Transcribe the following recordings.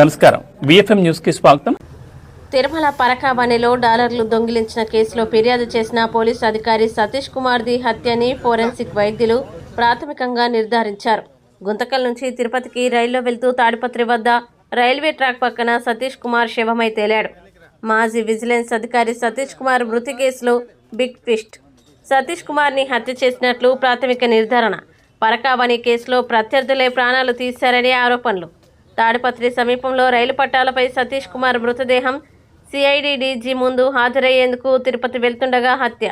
నమస్కారం. విఎఫ్ఎం న్యూస్కి స్వాగతం. తిరుమల పరకామణిలో డాలర్లు దొంగిలించిన కేసులో ఫిర్యాదు చేసిన పోలీసు అధికారి సతీష్ కుమార్ ది హత్యని ఫోరెన్సిక్ వైద్యులు ప్రాథమికంగా నిర్ధారించారు. గుంతకల్ నుంచి తిరుపతికి రైల్లో వెళ్తూ తాడిపత్రి వద్ద రైల్వే ట్రాక్ పక్కన సతీష్ కుమార్ శవమై తేలాడు. మాజీ విజిలెన్స్ అధికారి సతీష్ కుమార్ మృతి కేసులో బిగ్ ట్విస్ట్. సతీష్ కుమార్ని హత్య చేసినట్లు ప్రాథమిక నిర్ధారణ. పరకామణి కేసులో ప్రత్యర్థులే ప్రాణాలు తీశారనే ఆరోపణలు. తాడిపత్రి సమీపంలో రైలు పట్టాలపై సతీష్ కుమార్ మృతదేహం సిఐడి డీజీ ముందు హాజరయ్యేందుకు తిరుపతి వెళ్తుండగా హత్య.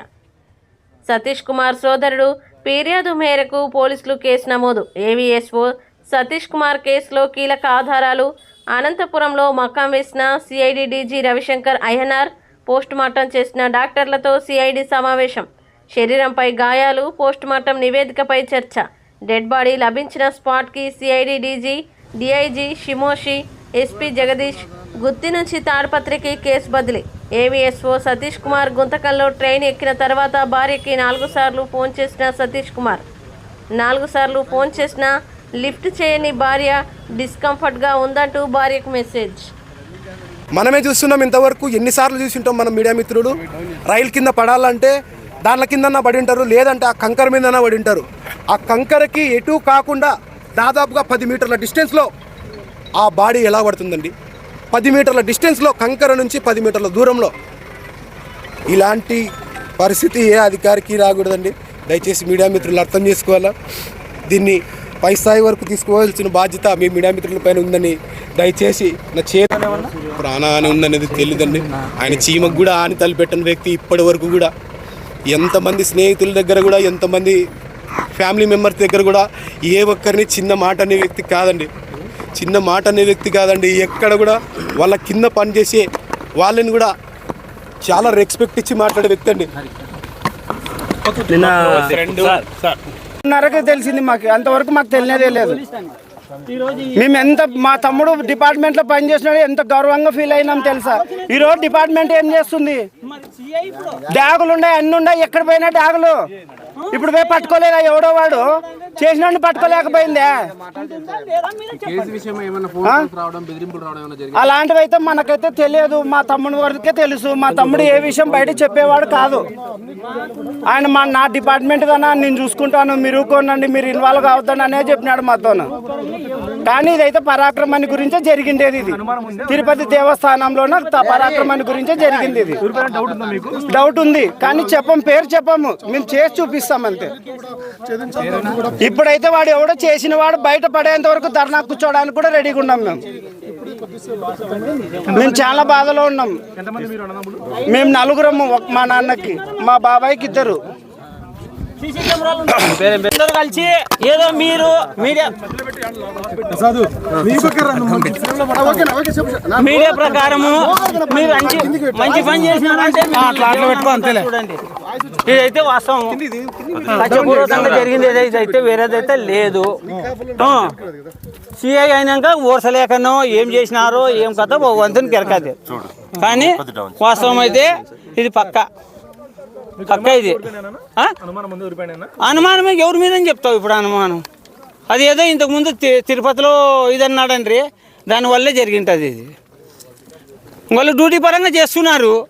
సతీష్ కుమార్ సోదరుడు ఫిర్యాదు మేరకు పోలీసులు కేసు నమోదు. ఏవీఎస్ఓ సతీష్ కుమార్ కేసులో కీలక ఆధారాలు అనంతపురంలో మకాం వేసిన CID DG Ravishankar Ayyanar postmortem చేసిన డాక్టర్లతో సిఐడి సమావేశం. శరీరంపై గాయాలు పోస్టుమార్టం నివేదికపై చర్చ. డెడ్ బాడీ లభించిన స్పాట్కి CID DG DIG Shimoshi SP Jagadish Gutti నుంచి తాడపత్రికి కేసు బదిలీ. ఏవీఎస్ఓ సతీష్ కుమార్ గుంతకల్లో ట్రైన్ ఎక్కిన తర్వాత భార్యకి నాలుగు సార్లు ఫోన్ చేసిన సతీష్ కుమార్. నాలుగు సార్లు ఫోన్ చేసినా లిఫ్ట్ చేయని భార్య డిస్కంఫర్ట్గా ఉందంటూ భార్యకు మెసేజ్. మనమే చూస్తున్నాం ఇంతవరకు ఎన్నిసార్లు చూసింటాం మన మీడియా మిత్రుడు రైలు కింద పడాలంటే దానిల కిందన్నా పడి ఉంటారు లేదంటే ఆ కంకర మీదన్నా పడి ఉంటారు ఆ కంకరకి ఎటు కాకుండా దాదాపుగా పది మీటర్ల డిస్టెన్స్లో ఆ బాడీ ఎలా పడుతుందండి? పది మీటర్ల డిస్టెన్స్లో కంకర నుంచి పది మీటర్ల దూరంలో ఇలాంటి పరిస్థితి ఏ అధికారికి రాకూడదండి. దయచేసి మీడియా మిత్రులు అర్థం చేసుకోవాలా? దీన్ని పై స్థాయి వరకు తీసుకోవాల్సిన బాధ్యత మీ మీడియా మిత్రుల పైన ఉందని దయచేసి నా చేత ప్రాణాన్ని ఉందనేది తెలియదండి ఆయన చీమకు కూడా ఆని తలపెట్టిన వ్యక్తి ఇప్పటి వరకు కూడా. ఎంతమంది స్నేహితుల దగ్గర కూడా ఎంతమంది ఫ్యామిలీ మెంబర్స్ దగ్గర కూడా ఏ ఒక్కరిని చిన్న మాట అనే వ్యక్తి కాదండి. చిన్న మాట అనే వ్యక్తి కాదండి. ఎక్కడ కూడా వాళ్ళ కింద పనిచేసే వాళ్ళని కూడా చాలా రెస్పెక్ట్ ఇచ్చి మాట్లాడే వ్యక్తి అండి. నరకు తెలిసింది మాకు. అంతవరకు మాకు తెలియదే లేదు. మేము ఎంత మా తమ్ముడు డిపార్ట్మెంట్లో పనిచేసినాడు ఎంత గౌరవంగా ఫీల్ అయినాం తెలుసా? ఈ రోజు డిపార్ట్మెంట్ ఏం చేస్తుంది? డ్యాగులు ఉన్నాయి అన్ని ఉన్నాయి ఎక్కడ పోయినా డ్యాగులు. ఇప్పుడు మేము పట్టుకోలేదా ఎవడో వాడు? చేసినోడిని పట్టుకోలేకపోయిందే. కేసు విషయం ఏమైనా ఫోన్ కాల్స్ రావడం బెదిరింపులు రావడం ఏమైనా జరిగింది? అలాంటివి అయితే మనకైతే తెలియదు. మా తమ్ముడి వరకే తెలుసు. మా తమ్ముడు ఏ విషయం బయట చెప్పేవాడు కాదు. ఆయన మా నా డిపార్ట్మెంట్ కన్నా నేను చూసుకుంటాను. మీరు ఊరుకోనండి మీరు ఇన్వాల్వ్ కావద్దని అనే చెప్పినాడు మాతో కానీ ఇదైతే పరాక్రమాన్ని గురించే జరిగిండేది ఇది. తిరుపతి దేవస్థానంలోన త- పరాక్రమాన్ని గురించే జరిగింది ఇది. డౌట్ ఉంది కానీ చెప్పం పేరు చెప్పము. మేము చేసి చూపిస్తాం అంతే. ఇప్పుడైతే వాడు ఎవడో చేసిన వాడు బయట పడేంత వరకు ధర్నా కూర్చోడానికి కూడా రెడీగా ఉన్నాం మేము. మేము చాలా బాధలో ఉన్నాం. మేము నలుగురము మా నాన్నకి మా బాబాయ్కి ఇద్దరు. కలిసి ఏదో మీరు మీడియా మీడియా ప్రకారము మీరు మంచి మంచి పని చేసినారంటే చూడండి. ఇదైతే వాస్తవం. జరిగింది ఏదైతే అయితే వేరేదైతే లేదు. సిఐ అయినాక ఓర్సలేకనో ఏం చేసినారో ఏం కథ వంతుని కెరకది కానీ వాస్తవం అయితే ఇది పక్క. పక్క ఇది. ఆ? అనుమానమే ఎవరి మీద చెప్తావు ఇప్పుడు అనుమానం. అది ఏదో ఇంతకుముందు తి- తిరుపతిలో ఇది అన్నాడండి దానివల్లే జరిగింటుంది ఇది. వాళ్ళు డ్యూటీ పరంగా చేస్తున్నారు.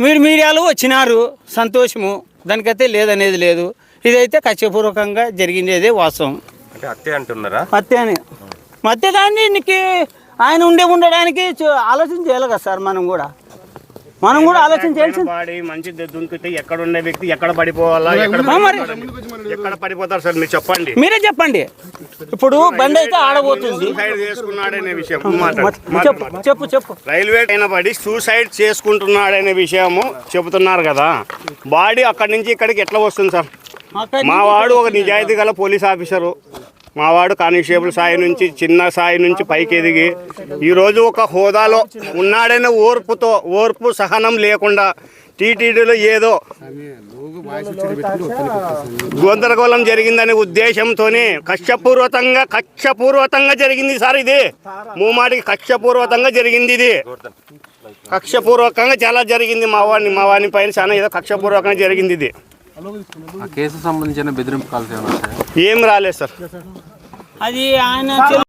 మీరు మీడియాలో వచ్చినారు. సంతోషము. దానికైతే లేదనేది లేదు. ఇదైతే కక్షపూర్వకంగా జరిగిందేదే వాస్తవం. అంటే హత్య అంటున్నారా? మత్తే అని. మత్తే దాన్ని నీకు ఆయన ఉండే ఉండడానికి ఆలోచన చేయాలి కదా సార్ మనం కూడా. మనం కూడా ఆలోచన చేయాల్సింది. బాడీ మంచి దుంకితే ఎక్కడ ఉండే వ్యక్తి ఎక్కడ పడిపోవాలా ఎక్కడ పడిపోతారు సార్? మీరు చెప్పండి. మీరే చెప్పండి. ఇప్పుడు బండి అయితే ఆడబోతుంది. సూసైడ్ చేసుకున్నాడనే విషయం. మాట. మాట, చెప్పు. చెప్పు చెప్పు. రైల్వే అయిన పడి సూసైడ్ చేసుకుంటున్నాడనే విషయము చెబుతున్నారు కదా. బాడీ అక్కడి నుంచి ఇక్కడికి ఎట్లా వస్తుంది సార్? మా వాడు ఒక నిజాయితీ గల పోలీస్ ఆఫీసరు. మావాడు కానిస్టేబుల్ సాయి నుంచి చిన్న స్థాయి నుంచి పైకి ఎదిగి ఈరోజు ఒక హోదాలో ఉన్నాడనే ఓర్పుతో ఓర్పు సహనం లేకుండా టీటీడీలో ఏదో గందరగోళం జరిగిందనే ఉద్దేశంతోనే కక్షపూర్వకంగా కక్షపూర్వకంగా జరిగింది సార్ ఇది. మూమాటికి కక్షపూర్వకంగా జరిగింది ఇది. కక్షపూర్వకంగా చాలా జరిగింది. మా వాడిని మా వాడిని పైన చాలా ఏదో కక్షపూర్వకంగా జరిగింది ఇది. ఆ కేసు సంబంధించిన బెదిరింపు కాల్స్ ఏమైనా వచ్చాయా? ఏం రాలేదు సార్ అది ఆయన